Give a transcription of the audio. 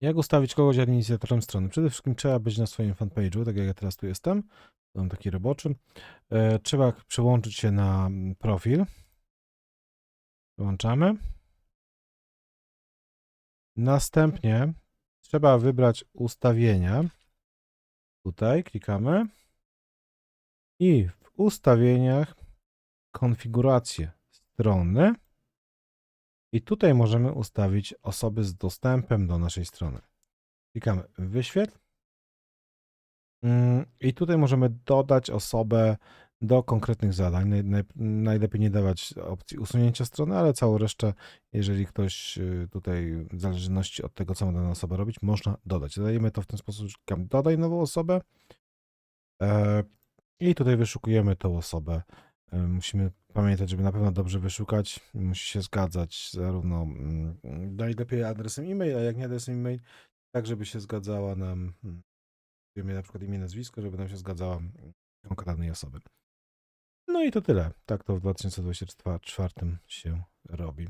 Jak ustawić kogoś administratorem strony? Przede wszystkim trzeba być na swoim fanpage'u, tak jak ja teraz tu jestem. Mam taki roboczy. E, trzeba przełączyć się na mm, profil. Przełączamy. Następnie trzeba wybrać ustawienia. Tutaj klikamy. I w ustawieniach konfigurację strony. I tutaj możemy ustawić osoby z dostępem do naszej strony. Klikamy wyświetl. Mm, I tutaj możemy dodać osobę do konkretnych zadań. Naj, naj, najlepiej nie dawać opcji usunięcia strony, ale całą resztę, jeżeli ktoś y, tutaj w zależności od tego, co ma dana osoba robić, można dodać. Dodajemy to w ten sposób, że klikamy dodaj nową osobę e, i tutaj wyszukujemy tą osobę. E, Musimy pamiętać, żeby na pewno dobrze wyszukać. Musi się zgadzać zarówno mm, najlepiej adresem e-mail, a jak nie adresem e-mail, tak żeby się zgadzała nam mm, wiemy na przykład imię, nazwisko, żeby nam się zgadzała mm, konkretnej osoby. No i to tyle. Tak to w 2024 się robi.